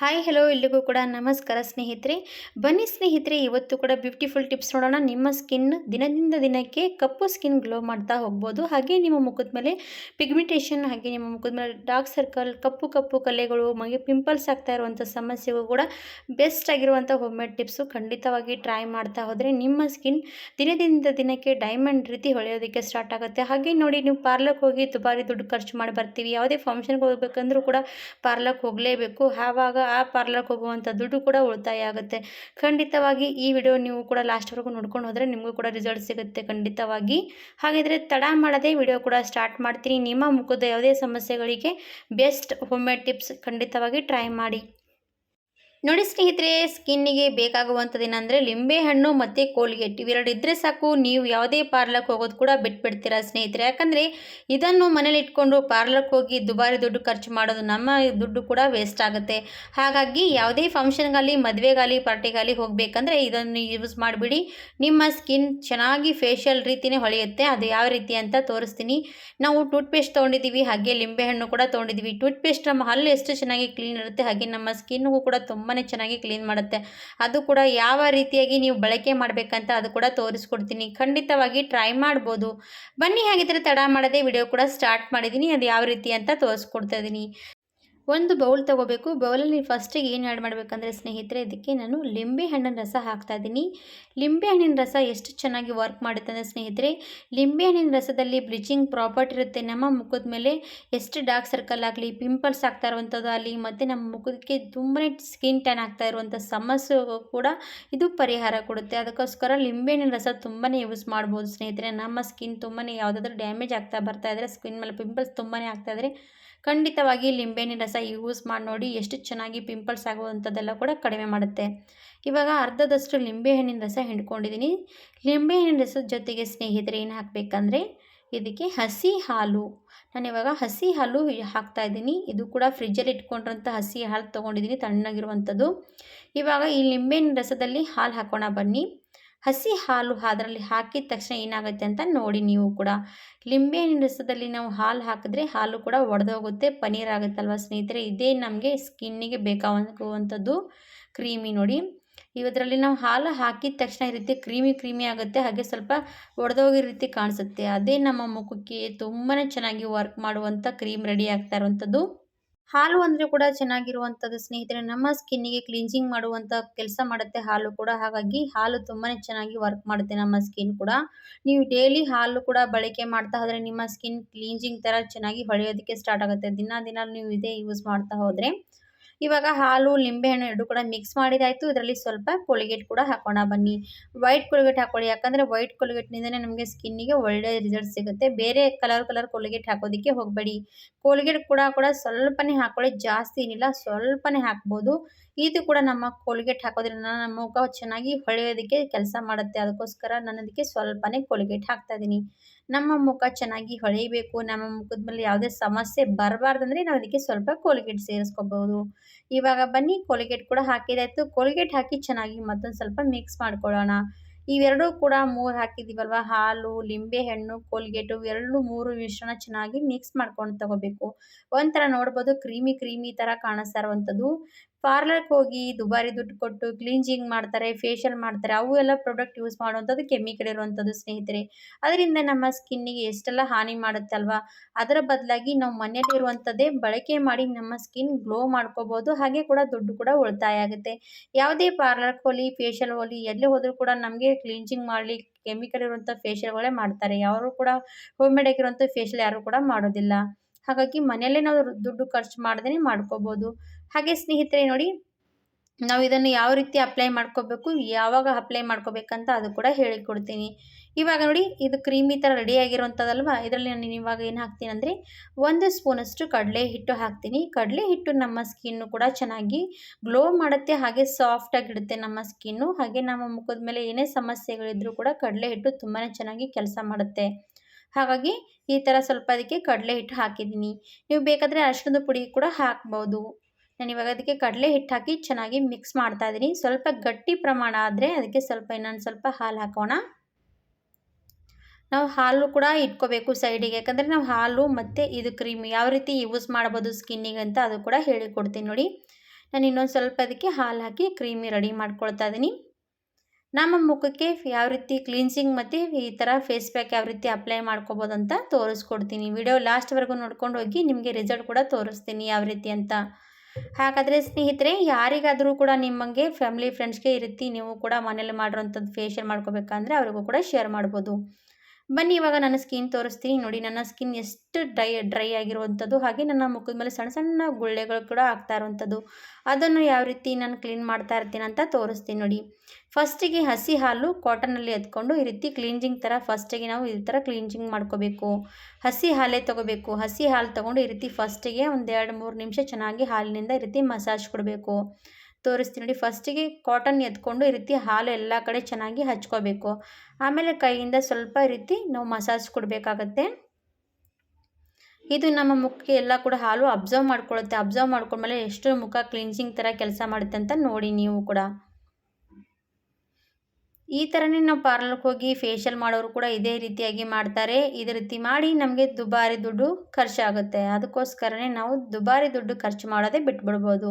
Hi hello ಎಲ್ಲಿಗೂ ಕೂಡ ನಮಸ್ಕಾರ ಸ್ನೇಹಿತರೆ. ಬನ್ನಿ ಸ್ನೇಹಿತರೆ, ಇವತ್ತು ಕೂಡ ಬ್ಯೂಟಿಫುಲ್ ಟಿಪ್ಸ್ ನೋಡೋಣ. ನಿಮ್ಮ ಸ್ಕಿನ್ ದಿನದಿಂದ ದಿನಕ್ಕೆ ಕಪ್ಪು ಸ್ಕಿನ್ ಗ್ಲೋ ಮಾಡ್ತಾ ಹೋಗ್ಬೋದು. ಹಾಗೆ ನಿಮ್ಮ ಮುಖದ ಮೇಲೆ ಪಿಗ್ಮೆಂಟೇಷನ್ ಹಾಗೆ ನಿಮ್ಮ ಮುಖದ ಮೇಲೆ ಡಾರ್ಕ್ ಸರ್ಕಲ್ ಕಪ್ಪು ಕಪ್ಪು ಕಲೆಗಳು ಮಗೆ ಪಿಂಪಲ್ಸ್ ಆಗ್ತಾ ಇರುವಂಥ ಸಮಸ್ಯೆಗೂ ಕೂಡ ಬೆಸ್ಟ್ ಆಗಿರುವಂಥ ಹೋಮ್ ಮೇಡ್ ಟಿಪ್ಸು ಖಂಡಿತವಾಗಿ ಟ್ರೈ ಮಾಡ್ತಾ ಹೋದರೆ ನಿಮ್ಮ ಸ್ಕಿನ್ ದಿನದಿಂದ ದಿನಕ್ಕೆ ಡೈಮಂಡ್ ರೀತಿ ಹೊಳೆಯೋದಕ್ಕೆ ಸ್ಟಾರ್ಟ್ ಆಗುತ್ತೆ. ಹಾಗೆ ನೋಡಿ, ನೀವು ಪಾರ್ಲರ್ಗೆ ಹೋಗಿ ದುಬಾರಿ ದುಡ್ಡು ಖರ್ಚು ಮಾಡಿ ಬರ್ತೀವಿ. ಯಾವುದೇ ಫಂಕ್ಷನ್ಗೆ ಹೋಗಬೇಕಂದ್ರೂ ಕೂಡ ಪಾರ್ಲರ್ಗೆ ಹೋಗಲೇಬೇಕು. ಆವಾಗ ಆ ಪಾರ್ಲರ್ಗೆ ಹೋಗುವಂಥ ದುಡ್ಡು ಕೂಡ ಉಳಿತಾಯ ಆಗುತ್ತೆ. ಖಂಡಿತವಾಗಿ ಈ ವಿಡಿಯೋ ನೀವು ಕೂಡ ಲಾಸ್ಟ್ವರೆಗೂ ನೋಡ್ಕೊಂಡು ಹೋದರೆ ನಿಮಗೂ ಕೂಡ ರಿಸಲ್ಟ್ ಸಿಗುತ್ತೆ ಖಂಡಿತವಾಗಿ. ಹಾಗಿದ್ರೆ ತಡ ಮಾಡದೆ ವಿಡಿಯೋ ಕೂಡ ಸ್ಟಾರ್ಟ್ ಮಾಡ್ತೀನಿ. ನಿಮ್ಮ ಮುಖದ ಯಾವುದೇ ಸಮಸ್ಯೆಗಳಿಗೆ ಬೆಸ್ಟ್ ಹೋಮ್ ಮೇಡ್ ಟಿಪ್ಸ್ ಖಂಡಿತವಾಗಿ ಟ್ರೈ ಮಾಡಿ. ನೋಡಿ ಸ್ನೇಹಿತರೆ, ಸ್ಕಿನ್ನಿಗೆ ಬೇಕಾಗುವಂಥದ್ದೇನೆಂದರೆ ಲಿಂಬೆಹಣ್ಣು ಮತ್ತು ಕೋಲ್ಗೆಟ್ ಇವೆರಡು ಇದ್ದರೆ ಸಾಕು, ನೀವು ಯಾವುದೇ ಪಾರ್ಲರ್ಗೆ ಹೋಗೋದು ಕೂಡ ಬಿಟ್ಬಿಡ್ತೀರಾ ಸ್ನೇಹಿತರೆ. ಯಾಕಂದರೆ ಇದನ್ನು ಮನೇಲಿ ಇಟ್ಕೊಂಡು ಪಾರ್ಲರ್ಗೆ ಹೋಗಿ ದುಬಾರಿ ದುಡ್ಡು ಖರ್ಚು ಮಾಡೋದು ನಮ್ಮ ದುಡ್ಡು ಕೂಡ ವೇಸ್ಟ್ ಆಗುತ್ತೆ. ಹಾಗಾಗಿ ಯಾವುದೇ ಫಂಕ್ಷನ್ಗಾಗಲಿ ಮದುವೆಗಾಲಿ ಪಾರ್ಟಿಗಾಲಿ ಹೋಗಬೇಕಂದ್ರೆ ಇದನ್ನು ಯೂಸ್ ಮಾಡಿಬಿಡಿ. ನಿಮ್ಮ ಸ್ಕಿನ್ ಚೆನ್ನಾಗಿ ಫೇಶಿಯಲ್ ರೀತಿಯೇ ಹೊಳೆಯುತ್ತೆ, ಅದು ಯಾವ ರೀತಿ ಅಂತ ತೋರಿಸ್ತೀನಿ. ನಾವು ಟೂತ್ ಪೇಸ್ಟ್ ತೊಗೊಂಡಿದ್ದೀವಿ, ಹಾಗೆ ಲಿಂಬೆಹಣ್ಣು ಕೂಡ ತೊಗೊಂಡಿದ್ದೀವಿ. ಟೂತ್ ಪೇಸ್ಟ್ ನಮ್ಮ ಹಲ್ಲು ಎಷ್ಟು ಚೆನ್ನಾಗಿ ಕ್ಲೀನ್ ಇರುತ್ತೆ, ಹಾಗೆ ನಮ್ಮ ಸ್ಕಿನ್ಗೂ ಕೂಡ ತುಂಬಾ ಚೆನ್ನಾಗಿ ಕ್ಲೀನ್ ಮಾಡುತ್ತೆ. ಅದು ಕೂಡ ಯಾವ ರೀತಿಯಾಗಿ ನೀವು ಬಳಕೆ ಮಾಡಬೇಕಂತ ಅದು ಕೂಡ ತೋರಿಸ್ಕೊಡ್ತೀನಿ. ಖಂಡಿತವಾಗಿ ಟ್ರೈ ಮಾಡ್ಬೋದು. ಬನ್ನಿ ಹಾಗಿದ್ರೆ ತಡ ಮಾಡದೆ ವಿಡಿಯೋ ಕೂಡ ಸ್ಟಾರ್ಟ್ ಮಾಡಿದ್ದೀನಿ. ಅದು ಯಾವ ರೀತಿ ಅಂತ ತೋರಿಸ್ಕೊಡ್ತಾ ಇದ್ದೀನಿ ಒಂದು ಬೌಲ್ ತೊಗೋಬೇಕು. ಬೌಲಲ್ಲಿ ಫಸ್ಟಿಗೆ ಏನು ಆ್ಯಡ್ ಮಾಡಬೇಕಂದ್ರೆ ಸ್ನೇಹಿತರೆ, ಇದಕ್ಕೆ ನಾನು ಲಿಂಬೆ ಹಣ್ಣಿನ ರಸ ಹಾಕ್ತಾ ಇದ್ದೀನಿ. ಲಿಂಬೆ ಹಣ್ಣಿನ ರಸ ಎಷ್ಟು ಚೆನ್ನಾಗಿ ವರ್ಕ್ ಮಾಡುತ್ತೆ ಅಂದರೆ ಸ್ನೇಹಿತರೆ, ಲಿಂಬೆ ಹಣ್ಣಿನ ರಸದಲ್ಲಿ ಬ್ಲೀಚಿಂಗ್ ಪ್ರಾಪರ್ಟಿ ಇರುತ್ತೆ. ನಮ್ಮ ಮುಖದ ಮೇಲೆ ಎಷ್ಟು ಡಾರ್ಕ್ ಸರ್ಕಲ್ ಆಗಲಿ ಪಿಂಪಲ್ಸ್ ಆಗ್ತಾ ಇರುವಂಥದ್ದು ಆಗಲಿ, ಮತ್ತು ನಮ್ಮ ಮುಖಕ್ಕೆ ತುಂಬಾ ಸ್ಕಿನ್ ಟ್ಯಾನ್ ಆಗ್ತಾ ಇರುವಂಥ ಸಮಸ್ಯೆ ಕೂಡ ಇದು ಪರಿಹಾರ ಕೊಡುತ್ತೆ. ಅದಕ್ಕೋಸ್ಕರ ಲಿಂಬೆ ಹಣ್ಣಿನ ರಸ ತುಂಬಾ ಯೂಸ್ ಮಾಡ್ಬೋದು ಸ್ನೇಹಿತರೆ. ನಮ್ಮ ಸ್ಕಿನ್ ತುಂಬಾ ಯಾವುದಾದ್ರೂ ಡ್ಯಾಮೇಜ್ ಆಗ್ತಾ ಬರ್ತಾ ಇದ್ದರೆ ಸ್ಕಿನ್ ಮೇಲೆ ಪಿಂಪಲ್ಸ್ ತುಂಬಾ ಆಗ್ತಾ ಇದ್ದರೆ ಖಂಡಿತವಾಗಿ ಲಿಂಬೆಹಣ್ಣಿನ ರಸ ಯೂಸ್ ಮಾಡಿ ನೋಡಿ ಎಷ್ಟು ಚೆನ್ನಾಗಿ ಪಿಂಪಲ್ಸ್ ಆಗುವಂಥದ್ದೆಲ್ಲ ಕೂಡ ಕಡಿಮೆ ಮಾಡುತ್ತೆ. ಇವಾಗ ಅರ್ಧದಷ್ಟು ಲಿಂಬೆಹಣ್ಣಿನ ರಸ ಹಿಂಡ್ಕೊಂಡಿದ್ದೀನಿ ಲಿಂಬೆಹಣ್ಣಿನ ರಸದ ಜೊತೆಗೆ ಸ್ನೇಹಿತರೆ ಏನು ಹಾಕಬೇಕಂದ್ರೆ ಇದಕ್ಕೆ ಹಸಿ ಹಾಲು. ನಾನು ಇವಾಗ ಹಸಿ ಹಾಲು ಹಾಕ್ತಾ ಇದ್ದೀನಿ. ಇದು ಕೂಡ ಫ್ರಿಜ್ಜಲ್ಲಿ ಇಟ್ಕೊಂಡಿರೋಂಥ ಹಸಿ ಹಾಲು ತೊಗೊಂಡಿದ್ದೀನಿ ತಣ್ಣಗಿರುವಂಥದ್ದು. ಇವಾಗ ಈ ಲಿಂಬೆಹಣ್ಣಿನ ರಸದಲ್ಲಿ ಹಾಲು ಹಾಕೋಣ ಬನ್ನಿ. ಹಸಿ ಹಾಲು ಅದರಲ್ಲಿ ಹಾಕಿದ ತಕ್ಷಣ ಏನಾಗುತ್ತೆ ಅಂತ ನೋಡಿ ನೀವು ಕೂಡ. ಲಿಂಬೆಹಣ್ಣಿನ ರಸದಲ್ಲಿ ನಾವು ಹಾಲು ಹಾಕಿದ್ರೆ ಹಾಲು ಕೂಡ ಒಡೆದೋಗುತ್ತೆ, ಪನೀರ್ ಆಗುತ್ತಲ್ವ ಸ್ನೇಹಿತರೆ? ಇದೇ ನಮಗೆ ಸ್ಕಿನ್ನಿಗೆ ಬೇಕಾಗುವಂಥದ್ದು ಕ್ರೀಮಿ ನೋಡಿ. ಇವದರಲ್ಲಿ ನಾವು ಹಾಲು ಹಾಕಿದ ತಕ್ಷಣ ಈ ರೀತಿ ಕ್ರೀಮಿ ಕ್ರೀಮಿ ಆಗುತ್ತೆ, ಹಾಗೆ ಸ್ವಲ್ಪ ಒಡೆದೋಗಿರೋ ರೀತಿ ಕಾಣಿಸುತ್ತೆ. ಅದೇ ನಮ್ಮ ಮುಖಕ್ಕೆ ತುಂಬಾ ಚೆನ್ನಾಗಿ ವರ್ಕ್ ಮಾಡುವಂಥ ಕ್ರೀಮ್ ರೆಡಿ ಆಗ್ತಾ ಇರುವಂಥದ್ದು. ಹಾಲು ಅಂದ್ರೆ ಕೂಡ ಚೆನ್ನಾಗಿರುವಂತದ್ದು ಸ್ನೇಹಿತರೆ. ನಮ್ಮ ಸ್ಕಿನ್ನಿಗೆ ಕ್ಲೀನ್ಸಿಂಗ್ ಮಾಡುವಂತ ಕೆಲಸ ಮಾಡುತ್ತೆ ಹಾಲು ಕೂಡ. ಹಾಗಾಗಿ ಹಾಲು ತುಂಬಾನೇ ಚೆನ್ನಾಗಿ ವರ್ಕ್ ಮಾಡುತ್ತೆ ನಮ್ಮ ಸ್ಕಿನ್ ಕೂಡ. ನೀವು ಡೈಲಿ ಹಾಲು ಕೂಡ ಬಳಕೆ ಮಾಡ್ತಾ ಹೋದ್ರೆ ನಿಮ್ಮ ಸ್ಕಿನ್ ಕ್ಲೀನ್ಸಿಂಗ್ ತರ ಚೆನ್ನಾಗಿ ಹೊಳೆಯೋದಕ್ಕೆ ಸ್ಟಾರ್ಟ್ ಆಗುತ್ತೆ. ದಿನ ದಿನ ನೀವು ಇದೇ ಯೂಸ್ ಮಾಡ್ತಾ ಹೋದರೆ. ಇವಾಗ ಹಾಲು ಲಿಂಬೆಹಣ್ಣು ಎರಡು ಕೂಡ ಮಿಕ್ಸ್ ಮಾಡಿದಾಯಿತು. ಇದರಲ್ಲಿ ಸ್ವಲ್ಪ ಕೊಲಿಗೇಟ್ ಕೂಡ ಹಾಕೋಣ ಬನ್ನಿ. ವೈಟ್ ಕೋಲ್ಗೇಟ್ ಹಾಕೊಳ್ಳಿ. ಯಾಕಂದರೆ ವೈಟ್ ಕೊಳಿಗೆಟ್ನಿಂದನೇ ನಮಗೆ ಸ್ಕಿನ್ನಿಗೆ ಒಳ್ಳೆಯ ರಿಸಲ್ಟ್ ಸಿಗುತ್ತೆ. ಬೇರೆ ಕಲರ್ ಕಲರ್ ಕೊಲಿಗೇಟ್ ಹಾಕೋದಕ್ಕೆ ಹೋಗಬೇಡಿ. ಕೋಲ್ಗೇಟ್ ಕೂಡ ಕೂಡ ಸ್ವಲ್ಪನೇ ಹಾಕೊಳ್ಳಿ. ಜಾಸ್ತಿ ಏನಿಲ್ಲ, ಸ್ವಲ್ಪನೇ ಹಾಕ್ಬೋದು. ಇದು ಕೂಡ ನಮ್ಮ ಕೋಲ್ಗೇಟ್ ಹಾಕೋದ್ರಿಂದ ನಮ್ಮ ಮುಖ ಚೆನ್ನಾಗಿ ಹೊಳೆಯೋದಕ್ಕೆ ಕೆಲಸ ಮಾಡುತ್ತೆ. ಅದಕ್ಕೋಸ್ಕರ ನಾನು ಅದಕ್ಕೆ ಸ್ವಲ್ಪನೇ ಕೋಲ್ಗೇಟ್ ಹಾಕ್ತಾ ಇದ್ದೀನಿ ನಮ್ಮ ಮುಖ ಚೆನ್ನಾಗಿ ಹೊಳೆಯಬೇಕು. ನಮ್ಮ ಮುಖದ ಮೇಲೆ ಯಾವುದೇ ಸಮಸ್ಯೆ ಬರಬಾರ್ದಂದ್ರೆ ನಾವು ಅದಕ್ಕೆ ಸ್ವಲ್ಪ ಕೋಲ್ಗೇಟ್ ಸೇರಿಸ್ಕೋಬಹುದು ಇವಾಗ ಬನ್ನಿ, ಕೋಲ್ಗೇಟ್ ಕೂಡ ಹಾಕಿದಾಯ್ತು ಕೋಲ್ಗೇಟ್ ಹಾಕಿ ಚೆನ್ನಾಗಿ ಮತ್ತೊಂದು ಸ್ವಲ್ಪ ಮಿಕ್ಸ್ ಮಾಡ್ಕೊಳ್ಳೋಣ. ಇವೆರಡೂ ಕೂಡ ಮೂರು ಹಾಕಿದ್ದೀವಲ್ವ ಹಾಲು ಲಿಂಬೆಹಣ್ಣು ಕೋಲ್ಗೇಟು ಎರಡು ಮೂರು ಮಿಶ್ರಣ ಚೆನ್ನಾಗಿ ಮಿಕ್ಸ್ ಮಾಡ್ಕೊಂಡು ತಗೋಬೇಕು. ಒಂಥರ ನೋಡ್ಬೋದು, ಕ್ರೀಮಿ ಕ್ರೀಮಿ ಥರ ಕಾಣಿಸ್ತಾ ಇರುವಂಥದ್ದು. ಪಾರ್ಲರ್ಗೆ ಹೋಗಿ ದುಬಾರಿ ದುಡ್ಡು ಕೊಟ್ಟು ಕ್ಲೀನ್ಜಿಂಗ್ ಮಾಡ್ತಾರೆ ಫೇಶಿಯಲ್ ಮಾಡ್ತಾರೆ, ಅವು ಎಲ್ಲ ಪ್ರಾಡಕ್ಟ್ ಯೂಸ್ ಮಾಡುವಂಥದ್ದು ಕೆಮಿಕಲ್ ಇರುವಂಥದ್ದು ಸ್ನೇಹಿತರೆ. ಅದರಿಂದ ನಮ್ಮ ಸ್ಕಿನ್ನಿಗೆ ಎಷ್ಟೆಲ್ಲ ಹಾನಿ ಮಾಡುತ್ತೆ ಅಲ್ವಾ? ಅದರ ಬದಲಾಗಿ ನಾವು ಮನೆಯಲ್ಲಿರುವಂಥದ್ದೇ ಬಳಕೆ ಮಾಡಿ ನಮ್ಮ ಸ್ಕಿನ್ ಗ್ಲೋ ಮಾಡ್ಕೋಬೋದು, ಹಾಗೆ ಕೂಡ ದುಡ್ಡು ಕೂಡ ಉಳಿತಾಯ ಆಗುತ್ತೆ. ಯಾವುದೇ ಪಾರ್ಲರ್ಗೆ ಹೋಗಲಿ ಫೇಶಿಯಲ್ ಹೋಗಲಿ ಎಲ್ಲಿ ಹೋದರೂ ಕೂಡ ನಮಗೆ ಕ್ಲೀನ್ಜಿಂಗ್ ಮಾಡಲಿ ಕೆಮಿಕಲ್ ಇರುವಂಥ ಫೇಶಿಯಲ್ಗಳೇ ಮಾಡ್ತಾರೆ. ಯಾರು ಕೂಡ ಹೋಮ್ ಮೇಡ್ ಆಗಿರುವಂಥ ಫೇಶಿಯಲ್ ಯಾರು ಕೂಡ ಮಾಡೋದಿಲ್ಲ. ಹಾಗಾಗಿ ಮನೆಯಲ್ಲೇ ನಾವು ದುಡ್ಡು ಖರ್ಚು ಮಾಡ್ದೇ ಮಾಡ್ಕೋಬೋದು. ಹಾಗೆ ಸ್ನೇಹಿತರೆ ನೋಡಿ, ನಾವು ಇದನ್ನು ಯಾವ ರೀತಿ ಅಪ್ಲೈ ಮಾಡ್ಕೋಬೇಕು, ಯಾವಾಗ ಅಪ್ಲೈ ಮಾಡ್ಕೋಬೇಕಂತ ಅದು ಕೂಡ ಹೇಳಿಕೊಡ್ತೀನಿ. ಇವಾಗ ನೋಡಿ, ಇದು ಕ್ರೀಮಿ ಥರ ರೆಡಿ ಆಗಿರುವಂಥದ್ದಲ್ವ ಇದರಲ್ಲಿ ನಾನು ಇವಾಗ ಏನು ಹಾಕ್ತೀನಿ ಅಂದರೆ, ಒಂದು ಸ್ಪೂನಷ್ಟು ಕಡಲೆ ಹಿಟ್ಟು ಹಾಕ್ತೀನಿ. ಕಡಲೆ ಹಿಟ್ಟು ನಮ್ಮ ಸ್ಕಿನ್ನು ಕೂಡ ಚೆನ್ನಾಗಿ ಗ್ಲೋ ಮಾಡುತ್ತೆ, ಹಾಗೆ ಸಾಫ್ಟಾಗಿಡುತ್ತೆ ನಮ್ಮ ಸ್ಕಿನ್ನು ಹಾಗೆ ನಮ್ಮ ಮುಖದ ಮೇಲೆ ಏನೇ ಸಮಸ್ಯೆಗಳಿದ್ರೂ ಕೂಡ ಕಡಲೆ ಹಿಟ್ಟು ತುಂಬಾ ಚೆನ್ನಾಗಿ ಕೆಲಸ ಮಾಡುತ್ತೆ. ಹಾಗಾಗಿ ಈ ಥರ ಸ್ವಲ್ಪ ಅದಕ್ಕೆ ಕಡಲೆ ಹಿಟ್ಟು ಹಾಕಿದ್ದೀನಿ. ನೀವು ಬೇಕಾದರೆ ಅಷ್ಟೊಂದು ಪುಡಿ ಕೂಡ ಹಾಕ್ಬೋದು. ನಾನು ಇವಾಗ ಅದಕ್ಕೆ ಕಡಲೆ ಹಿಟ್ಟು ಹಾಕಿ ಚೆನ್ನಾಗಿ ಮಿಕ್ಸ್ ಮಾಡ್ತಾ ಇದ್ದೀನಿ ಸ್ವಲ್ಪ ಗಟ್ಟಿ ಪ್ರಮಾಣ ಆದರೆ ಅದಕ್ಕೆ ಸ್ವಲ್ಪ ಇನ್ನೊಂದು ಸ್ವಲ್ಪ ಹಾಲು ಹಾಕೋಣ. ನಾವು ಹಾಲು ಕೂಡ ಇಟ್ಕೋಬೇಕು ಸೈಡಿಗೆ ಯಾಕಂದರೆ ನಾವು ಹಾಲು ಮತ್ತು ಇದು ಕ್ರೀಮ್ ಯಾವ ರೀತಿ ಯೂಸ್ ಮಾಡ್ಬೋದು ಸ್ಕಿನ್ನಿಗೆ ಅಂತ ಅದು ಕೂಡ ಹೇಳಿಕೊಡ್ತೀನಿ ನೋಡಿ. ನಾನು ಇನ್ನೊಂದು ಸ್ವಲ್ಪ ಅದಕ್ಕೆ ಹಾಲು ಹಾಕಿ ಕ್ರೀಮಿ ರೆಡಿ ಮಾಡ್ಕೊಳ್ತಾ ಇದ್ದೀನಿ ನಮ್ಮ ಮುಖಕ್ಕೆ ಯಾವ ರೀತಿ ಕ್ಲೀನ್ಸಿಂಗ್ ಮತ್ತು ಈ ಥರ ಫೇಸ್ ಪ್ಯಾಕ್ ಯಾವ ರೀತಿ ಅಪ್ಲೈ ಮಾಡ್ಕೋಬೋದು ಅಂತ ತೋರಿಸ್ಕೊಡ್ತೀನಿ. ವಿಡಿಯೋ ಲಾಸ್ಟ್ವರೆಗೂ ನೋಡ್ಕೊಂಡು ಹೋಗಿ ನಿಮಗೆ ರಿಸಲ್ಟ್ ಕೂಡ ತೋರಿಸ್ತೀನಿ ಯಾವ ರೀತಿ ಅಂತ. ಹಾಗಾದರೆ ಸ್ನೇಹಿತರೆ, ಯಾರಿಗಾದರೂ ಕೂಡ ನಿಮಗೆ ಫ್ಯಾಮಿಲಿ ಫ್ರೆಂಡ್ಸ್ಗೆ ಈ ನೀವು ಕೂಡ ಮನೇಲಿ ಮಾಡಿರೋಂಥದ್ದು ಫೇಶಿಯಲ್ ಮಾಡ್ಕೋಬೇಕಂದ್ರೆ, ಅವ್ರಿಗೂ ಕೂಡ ಶೇರ್ ಮಾಡ್ಬೋದು. ಬನ್ನಿ, ಇವಾಗ ನನ್ನ ಸ್ಕಿನ್ ತೋರಿಸ್ತೀನಿ. ನೋಡಿ, ನನ್ನ ಸ್ಕಿನ್ ಎಷ್ಟು ಡ್ರೈ ಡ್ರೈ ಆಗಿರುವಂಥದ್ದು. ಹಾಗೆ ನನ್ನ ಮುಖದ ಮೇಲೆ ಸಣ್ಣ ಸಣ್ಣ ಗುಳ್ಳೆಗಳು ಕೂಡ ಆಗ್ತಾ ಇರುವಂಥದ್ದು. ಅದನ್ನು ಯಾವ ರೀತಿ ನಾನು ಕ್ಲೀನ್ ಮಾಡ್ತಾ ಇರ್ತೀನಿ ಅಂತ ತೋರಿಸ್ತೀನಿ ನೋಡಿ. ಫಸ್ಟಿಗೆ ಹಸಿ ಹಾಲು ಕಾಟನಲ್ಲಿ ಎತ್ಕೊಂಡು ಈ ರೀತಿ ಕ್ಲೀನ್ಜಿಂಗ್ ಥರ ಫಸ್ಟಿಗೆ ನಾವು ಈ ಥರ ಕ್ಲೀನ್ಜಿಂಗ್ ಮಾಡ್ಕೋಬೇಕು. ಹಸಿ ಹಾಲೇ ತೊಗೋಬೇಕು. ಹಸಿ ಹಾಲು ತೊಗೊಂಡು ಈ ರೀತಿ ಫಸ್ಟಿಗೆ ಒಂದು ಎರಡು ಮೂರು ನಿಮಿಷ ಚೆನ್ನಾಗಿ ಹಾಲಿನಿಂದ ಈ ರೀತಿ ಮಸಾಜ್ ಕೊಡಬೇಕು. ತೋರಿಸ್ತೀನಿ ನೋಡಿ. ಫಸ್ಟಿಗೆ ಕಾಟನ್ ಎತ್ಕೊಂಡು ಈ ರೀತಿ ಹಾಲು ಎಲ್ಲ ಕಡೆ ಚೆನ್ನಾಗಿ ಹಚ್ಕೋಬೇಕು. ಆಮೇಲೆ ಕೈಯಿಂದ ಸ್ವಲ್ಪ ರೀತಿ ನಾವು ಮಸಾಜ್ ಕೊಡಬೇಕಾಗತ್ತೆ. ಇದು ನಮ್ಮ ಮುಖಕ್ಕೆ ಎಲ್ಲ ಕೂಡ ಹಾಲು ಅಬ್ಸರ್ವ್ ಮಾಡ್ಕೊಳ್ಳುತ್ತೆ. ಅಬ್ಸರ್ವ್ ಮಾಡ್ಕೊಂಡ್ಮೇಲೆ ಎಷ್ಟು ಮುಖ ಕ್ಲೀನ್ಸಿಂಗ್ ಥರ ಕೆಲಸ ಮಾಡುತ್ತೆ ಅಂತ ನೋಡಿ ನೀವು ಕೂಡ. ಈ ಥರನೇ ನಾವು ಪಾರ್ಲರ್ಗೆ ಹೋಗಿ ಫೇಶಿಯಲ್ ಮಾಡೋರು ಕೂಡ ಇದೇ ರೀತಿಯಾಗಿ ಮಾಡ್ತಾರೆ. ಇದೇ ರೀತಿ ಮಾಡಿ ನಮಗೆ ದುಬಾರಿ ದುಡ್ಡು ಖರ್ಚಾಗುತ್ತೆ ಅದಕ್ಕೋಸ್ಕರನೇ ನಾವು ದುಬಾರಿ ದುಡ್ಡು ಖರ್ಚು ಮಾಡೋದೇ ಬಿಟ್ಬಿಡ್ಬೋದು.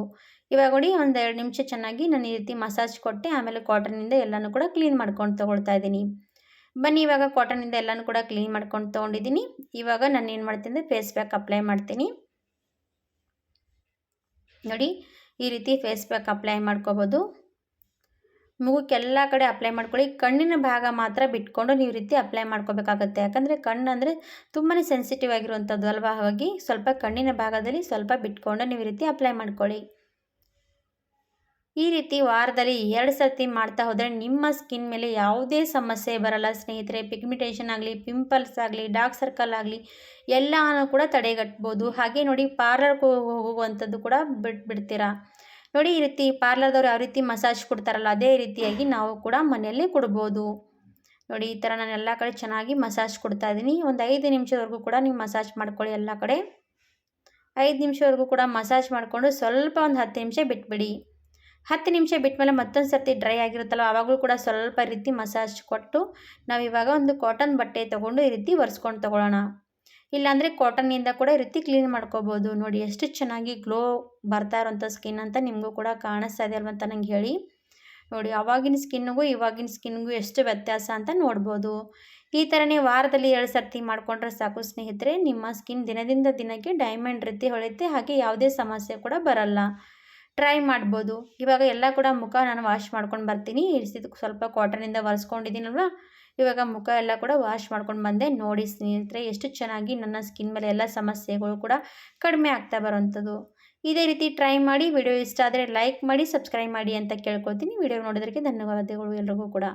ಇವಾಗ ನೋಡಿ ಒಂದು ಎರಡು ನಿಮಿಷ ಚೆನ್ನಾಗಿ ನಾನು ಈ ರೀತಿ ಮಸಾಜ್ ಕೊಟ್ಟೆ, ಆಮೇಲೆ ಕಾಟನ್ನಿಂದ ಎಲ್ಲನೂ ಕೂಡ ಕ್ಲೀನ್ ಮಾಡ್ಕೊಂಡು ತೊಗೊಳ್ತಾ ಇದ್ದೀನಿ. ಬನ್ನಿ ಇವಾಗ ಕಾಟನ್ನಿಂದ ಎಲ್ಲನೂ ಕೂಡ ಕ್ಲೀನ್ ಮಾಡ್ಕೊಂಡು ತೊಗೊಂಡಿದ್ದೀನಿ. ಇವಾಗ ನಾನು ಏನು ಮಾಡ್ತೀನಿ ಅಂದರೆ ಫೇಸ್ ಪ್ಯಾಕ್ ಅಪ್ಲೈ ಮಾಡ್ತೀನಿ. ನೋಡಿ ಈ ರೀತಿ ಫೇಸ್ ಪ್ಯಾಕ್ ಅಪ್ಲೈ ಮಾಡ್ಕೋಬೋದು. ಮುಖಕ್ಕೆಲ್ಲ ಕಡೆ ಅಪ್ಲೈ ಮಾಡ್ಕೊಳ್ಳಿ. ಕಣ್ಣಿನ ಭಾಗ ಮಾತ್ರ ಬಿಟ್ಕೊಂಡು ನೀವು ರೀತಿ ಅಪ್ಲೈ ಮಾಡ್ಕೋಬೇಕಾಗತ್ತೆ. ಯಾಕಂದರೆ ಕಣ್ಣು ಅಂದರೆ ತುಂಬಾ ಸೆನ್ಸಿಟಿವ್ ಆಗಿರುವಂಥದ್ದು ಅಲ್ವಾ? ಹಾಗಾಗಿ ಸ್ವಲ್ಪ ಕಣ್ಣಿನ ಭಾಗದಲ್ಲಿ ಸ್ವಲ್ಪ ಬಿಟ್ಕೊಂಡು ನೀವು ರೀತಿ ಅಪ್ಲೈ ಮಾಡ್ಕೊಳ್ಳಿ. ಈ ರೀತಿ ವಾರದಲ್ಲಿ ಎರಡು ಸರ್ತಿ ಮಾಡ್ತಾ ಹೋದರೆ ನಿಮ್ಮ ಸ್ಕಿನ್ ಮೇಲೆ ಯಾವುದೇ ಸಮಸ್ಯೆ ಬರಲ್ಲ. ಸ್ನೇಹಿತರೆ ಪಿಗ್ಮಿಟೇಷನ್ ಆಗಲಿ ಪಿಂಪಲ್ಸ್ ಆಗಲಿ ಡಾರ್ಕ್ ಸರ್ಕಲ್ ಆಗಲಿ, ಎಲ್ಲನೂ ಕೂಡ ತಡೆಗಟ್ಬೋದು. ಹಾಗೆ ನೋಡಿ ಪಾರ್ಲರ್ಗೆ ಹೋಗುವಂಥದ್ದು ಕೂಡ ಬಿಟ್ಬಿಡ್ತೀರಾ ನೋಡಿ, ಈ ರೀತಿ ಪಾರ್ಲರ್ದವ್ರು ಯಾವ ರೀತಿ ಮಸಾಜ್ ಕೊಡ್ತಾರಲ್ಲ, ಅದೇ ರೀತಿಯಾಗಿ ನಾವು ಕೂಡ ಮನೆಯಲ್ಲೇ ಕೊಡ್ಬೋದು. ನೋಡಿ, ಈ ಥರ ನಾನು ಎಲ್ಲ ಕಡೆ ಚೆನ್ನಾಗಿ ಮಸಾಜ್ ಕೊಡ್ತಾ ಇದ್ದೀನಿ. ಒಂದು ಐದು ನಿಮಿಷದವರೆಗೂ ಕೂಡ ನೀವು ಮಸಾಜ್ ಮಾಡ್ಕೊಳ್ಳಿ ಎಲ್ಲ ಕಡೆ. ಐದು ನಿಮಿಷವರೆಗೂ ಕೂಡ ಮಸಾಜ್ ಮಾಡಿಕೊಂಡು ಸ್ವಲ್ಪ ಒಂದು ಹತ್ತು ನಿಮಿಷ ಬಿಟ್ಬಿಡಿ. ಹತ್ತು ನಿಮಿಷ ಬಿಟ್ಮೇಲೆ ಮತ್ತೊಂದು ಸರ್ತಿ ಡ್ರೈ ಆಗಿರುತ್ತಲ್ಲ, ಆವಾಗಲೂ ಕೂಡ ಸ್ವಲ್ಪ ರೀತಿ ಮಸಾಜ್ ಕೊಟ್ಟು ನಾವು ಇವಾಗ ಒಂದು ಕಾಟನ್ ಬಟ್ಟೆ ತೊಗೊಂಡು ಈ ರೀತಿ ಒರೆಸ್ಕೊಂಡು ತೊಗೊಳ್ಳೋಣ. ಇಲ್ಲಾಂದರೆ ಕಾಟನ್ನಿಂದ ಕೂಡ ರೀತಿ ಕ್ಲೀನ್ ಮಾಡ್ಕೋಬೋದು. ನೋಡಿ ಎಷ್ಟು ಚೆನ್ನಾಗಿ ಗ್ಲೋ ಬರ್ತಾ ಇರೋಂಥ ಸ್ಕಿನ್ ಅಂತ ನಿಮಗೂ ಕೂಡ ಕಾಣಿಸ್ತಾ ಇದೆ ಅಲ್ವಂತ ನಂಗೆ ಹೇಳಿ. ನೋಡಿ ಅವಾಗಿನ ಸ್ಕಿನ್ನಿಗೂ ಇವಾಗಿನ ಸ್ಕಿನ್ಗೂ ಎಷ್ಟು ವ್ಯತ್ಯಾಸ ಅಂತ ನೋಡ್ಬೋದು. ಈ ಥರನೇ ವಾರದಲ್ಲಿ ಎರಡು ಸರ್ತಿ ಮಾಡಿಕೊಂಡ್ರೆ ಸಾಕು ಸ್ನೇಹಿತರೆ, ನಿಮ್ಮ ಸ್ಕಿನ್ ದಿನದಿಂದ ದಿನಕ್ಕೆ ಡೈಮಂಡ್ ರೀತಿ ಹೊಳೆಯುತ್ತೆ, ಹಾಗೆ ಯಾವುದೇ ಸಮಸ್ಯೆ ಕೂಡ ಬರಲ್ಲ. ಟ್ರೈ ಮಾಡ್ಬೋದು. ಇವಾಗ ಎಲ್ಲ ಕೂಡ ಮುಖ ನಾನು ವಾಶ್ ಮಾಡ್ಕೊಂಡು ಬರ್ತೀನಿ. ಇರಿಸಿದ ಸ್ವಲ್ಪ ಕಾಟನಿಂದ ಒರೆಸ್ಕೊಂಡಿದ್ದೀನಲ್ವ ಇವಾಗ ಮುಖ ಎಲ್ಲ ಕೂಡ ವಾಶ್ ಮಾಡ್ಕೊಂಡು ಬಂದೆ. ನೋಡಿ ಸ್ನೇಹಿತರೆ, ಎಷ್ಟು ಚೆನ್ನಾಗಿ ನನ್ನ ಸ್ಕಿನ್ ಮೇಲೆ ಎಲ್ಲ ಸಮಸ್ಯೆಗಳು ಕೂಡ ಕಡಿಮೆ ಆಗ್ತಾ ಬರೋವಂಥದ್ದು. ಇದೇ ರೀತಿ ಟ್ರೈ ಮಾಡಿ ವಿಡಿಯೋ ಇಷ್ಟ ಆದರೆ ಲೈಕ್ ಮಾಡಿ ಸಬ್ಸ್ಕ್ರೈಬ್ ಮಾಡಿ ಅಂತ ಕೇಳ್ಕೊತೀನಿ ವಿಡಿಯೋ ನೋಡೋದಕ್ಕೆ ಧನ್ಯವಾದಗಳು ಎಲ್ರಿಗೂ ಕೂಡ.